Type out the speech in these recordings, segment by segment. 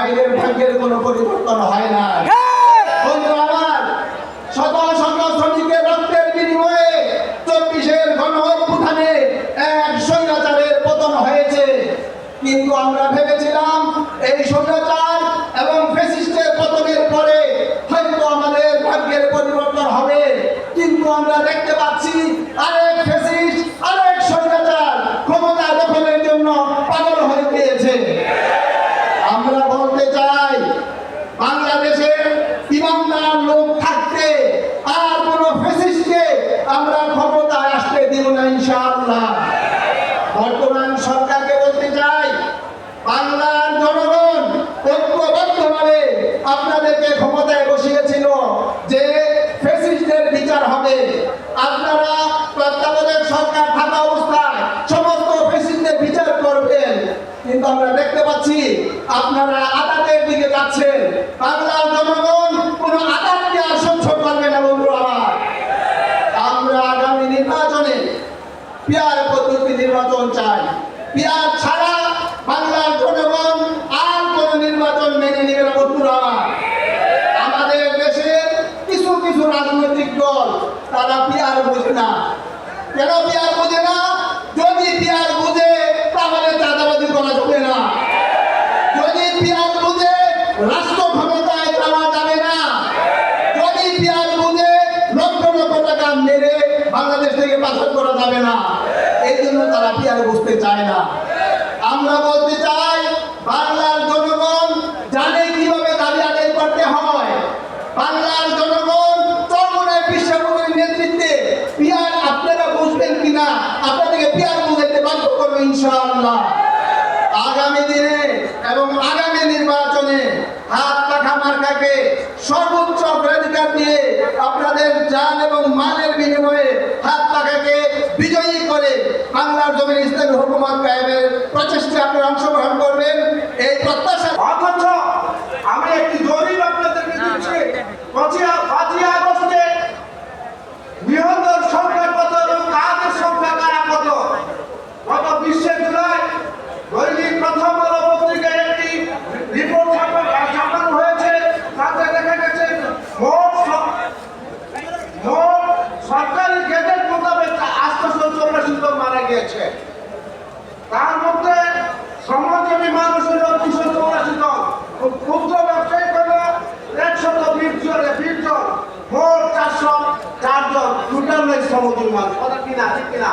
বাইরের ভাগ্যের কোনো পরিবর্তন হয় না। হ্যাঁ! বিনিময়ে চব্বিশের এক পতন হয়েছে। কিন্তু আমরা ভেবেছিলাম এই স্বৈরাচার পিয়ার বুঝতে চায় না। আমরা বলতে চাই, বাংলার জনগণ জানে কীভাবে দাবি আদায় করতে হয়। বাংলার জনগণ চরমনের বিশ্বকবির নেতৃত্বে পিয়ার আপনারা বুঝবেন কিনা, আপনাদেরকে পিয়ার বুঝাইতে বাধ্য করব ইনশাআল্লাহ। আগামী দিনে এবং আগামী নির্বাচনে হাত পাখা মার্কাকে সর্বোচ্চ অগ্রাধিকার দিয়ে আপনাদের জান এবং মালের অংশগ্রহণ শ্রমজীবী কথা কিনা, ঠিক কিনা?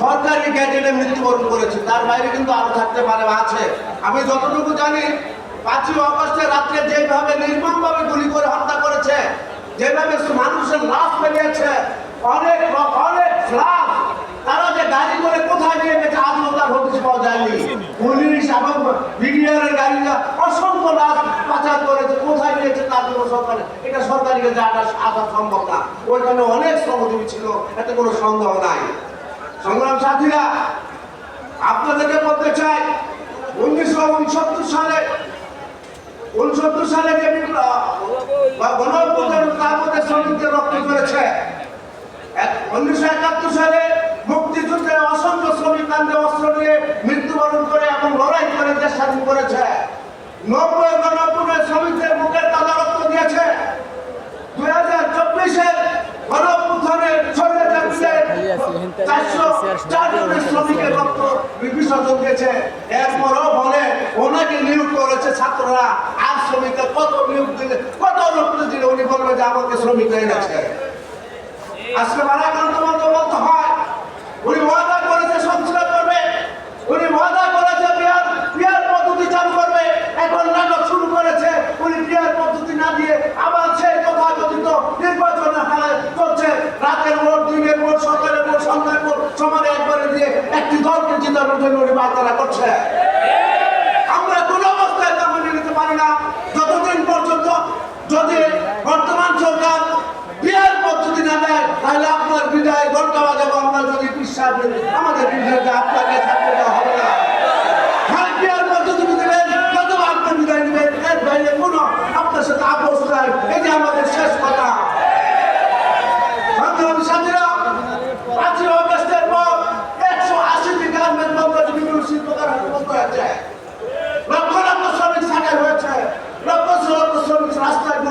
সরকারি গ্যাজেটে মৃত্যুবরণ করেছে। তার বাইরে কিন্তু আরও থাকতে পারে আছে। আমি যতটুকু জানি, পাঁচই অগস্টে রাত্রে যেভাবে নির্মমভাবে গুলি করে হত্যা করেছে যেভাবে মানুষের লাশ বেরিয়েছে অনেক অনেক ফ্লাশ তারা যে গাড়ি করে কোথায় নিয়ে গেছে, আজও তার হদিশ পাওয়া যায়নি। পুলিশ এবং বিডিআর গাড়িরা অসংখ্য লাশ পাচার করেছে, কোথায় নিয়েছে তার জন্য সরকার এটা সরকারি কাছে আসা সম্ভব না। ওইখানে অনেক শ্রমজীবী ছিল, এতে কোনো সন্দেহ নাই। সংগ্রাম সাথীরা, আপনাদেরকে বলতে চাই, উনিশশো উনসত্তর সালে উনসত্তর সালে যে বিপ্লব করেছে। উনিশশো একাত্তর সালে মুক্তিযুদ্ধে অসংখ্য শ্রমিক কান্দে অস্ত্র নিয়ে মৃত্যুবরণ করে এবং লড়াই করে দেশ স্বাধীন করেছে। নব্বই গণপুরের শ্রমিকদের বুকের তাজা দিয়েছে। দুই হাজার চব্বিশের গণপুত্থানের চারশো চারজনের শ্রমিকের রক্ত বিসর্জন দিয়েছে। এরপরও বলে ওনাকে নিয়োগ করেছে ছাত্ররা, আর শ্রমিকদের কত নিয়োগ দিলে, কত রক্ত দিলে উনি বলবে যে আমাকে শ্রমিক হয়ে গেছে আজকে মারা মারাকান্ত মতো বলতে হয়। উনি ওয়াদা করেছে, সংস্কার করবে। উনি ওয়াদা করেছে, বিয়ার বিয়ার পদ্ধতি চালু করবে। এখন নাটক শুরু করেছে। উনি বিয়ার পদ্ধতি না দিয়ে আবার সেই তথাকথিত নির্বাচনের হালে চলছে। রাতের ভোট দিনের ভোট সকালের ভোট সন্ধ্যার ভোট সমানে একবারে দিয়ে একটি দলকে জিতানোর জন্য উনি বার্তারা করছে। আমরা কোন অবস্থায় তা মেনে নিতে পারি না। যতদিন পর্যন্ত যদি বর্তমান সরকার বিয়ের পদ্ধতি না দেয় তাহলে আপনার বিদায় ঘণ্টা বাজাবো আমরা যদি বিশ্বাস আমাদের বিদায়টা আপনাকে থাকতে দেওয়া হবে না। আপনার সাথে আপোষ নাই। এই আমাদের শেষ কথা সংগ্রামী সাথীরা পাঁচই অগস্টের পর একশো আশিটি গার্মেন্ট বন্ধ বিভিন্ন শিল্প কারখানা বন্ধ হয়েছে লক্ষ লক্ষ শ্রমিক ছাঁটাই হয়েছে লক্ষ লক্ষ শ্রমিক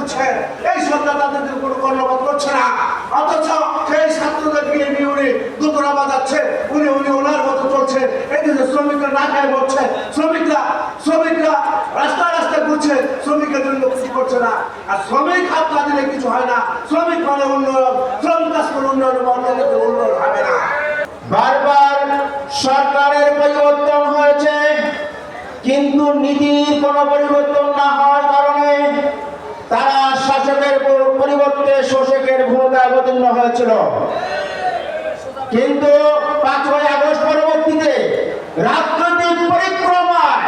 ঘুরছে এই সরকার তাদেরকে কোনো কর্ণপাত করছে না। অথচ সেই ছাত্রদের নিয়ে নিয়ে উনি দুপুরা বাজাচ্ছে। উনি উনি ওনার মতো চলছে। এদিকে শ্রমিকরা না খায় বলছে শ্রমিকরা শ্রমিকরা রাস্তা রাস্তায় ঘুরছে শ্রমিকের জন্য কিছু করছে না? আর শ্রমিক হাত না দিলে কিছু হয় না। শ্রমিক মানে উন্নয়ন। শ্রমিক কাজ করে উন্নয়ন হবে, অন্য লোকের উন্নয়ন হবে না। বারবার সরকারের পরিবর্তন হয়েছে কিন্তু নীতির কোনো পরিবর্তন না হওয়ার কারণে তারা শাসকের পরিবর্তে শোষকের ভূমিকা অবতীর্ণ হয়েছিল। কিন্তু পাঁচই আগস্ট পরবর্তীতে রাজনৈতিক পরিক্রমায়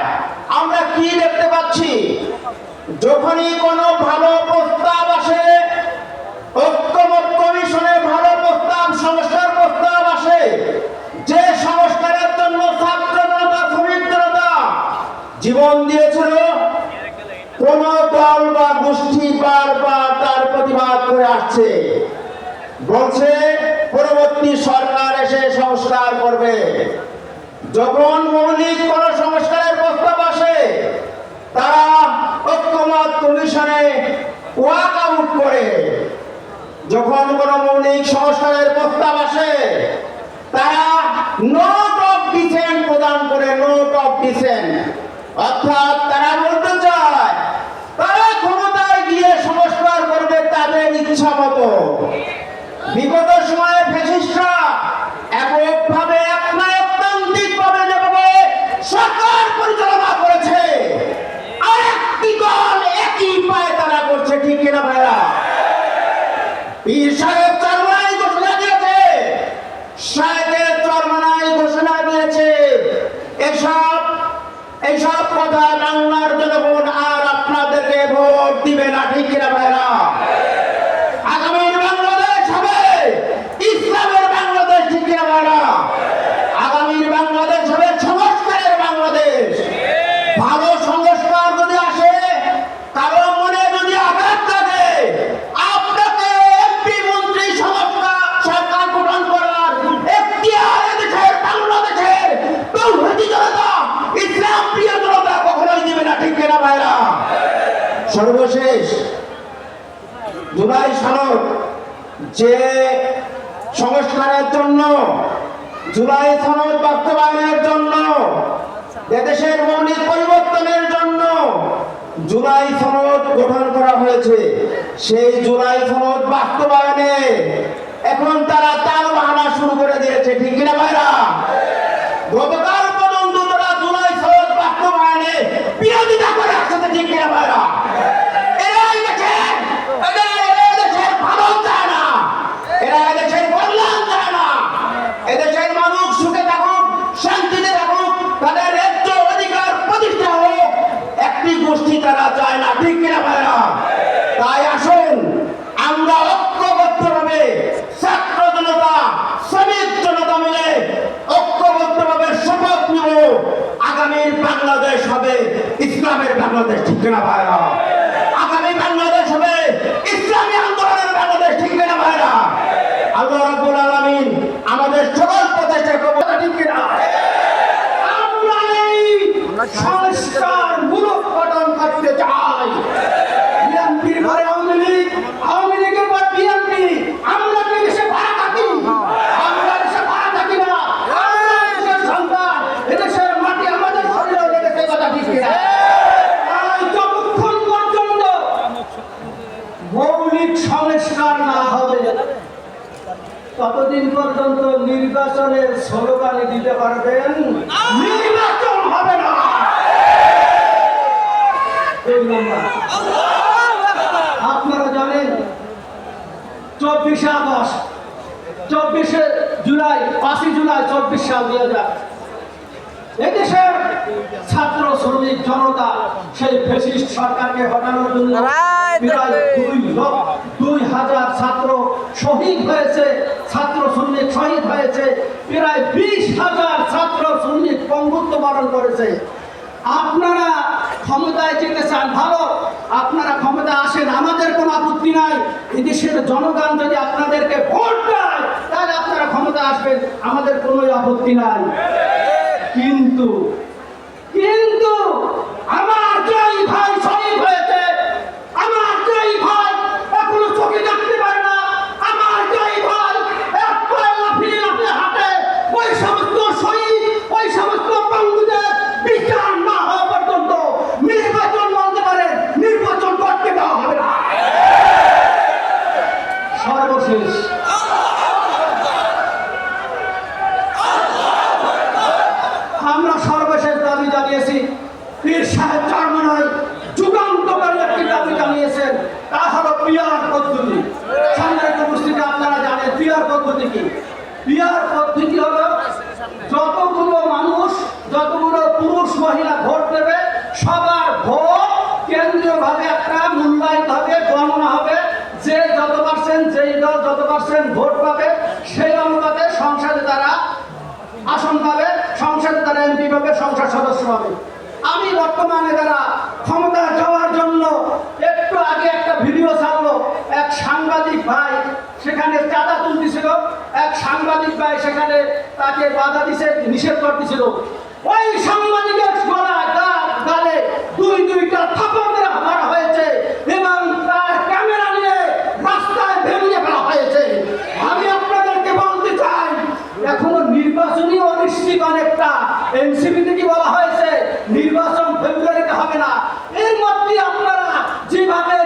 আমরা কি দেখতে পাচ্ছি? যখনই কোনো ভালো প্রস্তাব আসে ঐক্যমত কমিশনে ভালো প্রস্তাব সংস্কার প্রস্তাব আসে যে সংস্কারের জন্য ছাত্র জনতা শ্রমিক জনতা জীবন দিয়েছিল কোন দল বা গোষ্ঠী বারবার তার প্রতিবাদ আসছে। বলছে, পরবর্তী সরকার এসে সংস্কার করবে। যখন মৌলিক কোন সংস্কারের প্রস্তাব আসে, তারা ঐক্যমত কমিশনে ওয়াক আউট করে। যখন কোন মৌলিক সংস্কারের প্রস্তাব আসে, তারা নোট অফ ডিসেন্ট প্রদান করে নোট অফ ডিসেন্ট অর্থাৎ তারা বলতে চায় তারা ক্ষমতায় গিয়ে সংস্কার করবে তাদের ইচ্ছা মতো বিগত সময়ে ফ্যাসিস্টরা এককভাবে একনায়কতান্ত্রিক ভাবে যেভাবে সরকার পরিচালনা করেছে আর একটি দল একই পায়ে তারা করছে ঠিক কিনা ভাইরা পীর সাহেব চরমাই ঘোষণা দিয়েছে সাহেবের চরমানাই ঘোষণা দিয়েছে এসব এইসব কথা বাংলার জনগণ আর আপনাদেরকে ভোট দিবে না ঠিক কিনা ভাইরা আগামীর বাংলাদেশ হবে ইসলামের বাংলাদেশ ঠিক কিনা ভাইরা আগামীর বাংলাদেশ হবে সংস্কারের বাংলাদেশ ভালো সংস্কার যদি আসে কারও মনে যদি আঘাত লাগে আপনাকে এমপি মন্ত্রী সংস্কার সরকার গঠন করার এখতিয়ার এদেশের বাংলাদেশের তৌহিদি জনতা ইসলাম প্রিয় জনতা কখনোই দিবে না ঠিক কিনা ভাইরা সর্বশেষ জুলাই সনদ যে সংস্কারের জন্য, জুলাই সনদ বাস্তবায়নের জন্য, এদেশের মৌলিক পরিবর্তনের জন্য জুলাই সনদ গঠন করা হয়েছে। সেই জুলাই সনদ বাস্তবায়নে এখন তারা তাল বাহানা শুরু করে দিয়েছে। ঠিক কিনা ভাইরা? Grabar চব্বিশে আগস্ট চব্বিশে জুলাই পাঁচই জুলাই চব্বিশ সাল দুই হাজার। এদেশের ছাত্র শ্রমিক জনতা সেই ফেসিস্ট সরকারকে হটানোর জন্য দুই হাজার ছাত্র শহীদ হয়েছে ছাত্র শ্রমিক শহীদ হয়েছে প্রায় বিশ হাজার ছাত্র শ্রমিক পঙ্গুত্ব বরণ করেছে। আপনারা ক্ষমতায় যেতে চান, ভালো। আপনারা ক্ষমতা আসেন, আমাদের কোনো আপত্তি নাই। এদেশের জনগণ যদি আপনাদেরকে ভোট দেয়, তাহলে আপনারা ক্ষমতা আসবেন, আমাদের কোনো আপত্তি নাই। কিন্তু কিন্তু হবে সংসদ সদস্য হবে। আমি বর্তমানে যারা ক্ষমতা যাওয়ার জন্য একটু আগে একটা ভিডিও ছাড়লো, এক সাংবাদিক ভাই সেখানে চাঁদা তুলতেছিল, এক সাংবাদিক ভাই সেখানে তাকে বাধা দিছে, নিষেধ করতেছিল। ওই সাংবাদিকের গলায় গালে দুই দুইটা থাপড় নির্বাচনী অনিশ্চিত অনেকটা। এনসিপিতে কি বলা হয়েছে? নির্বাচন ফেব্রুয়ারিতে হবে না। এর মধ্যে আপনারা যেভাবে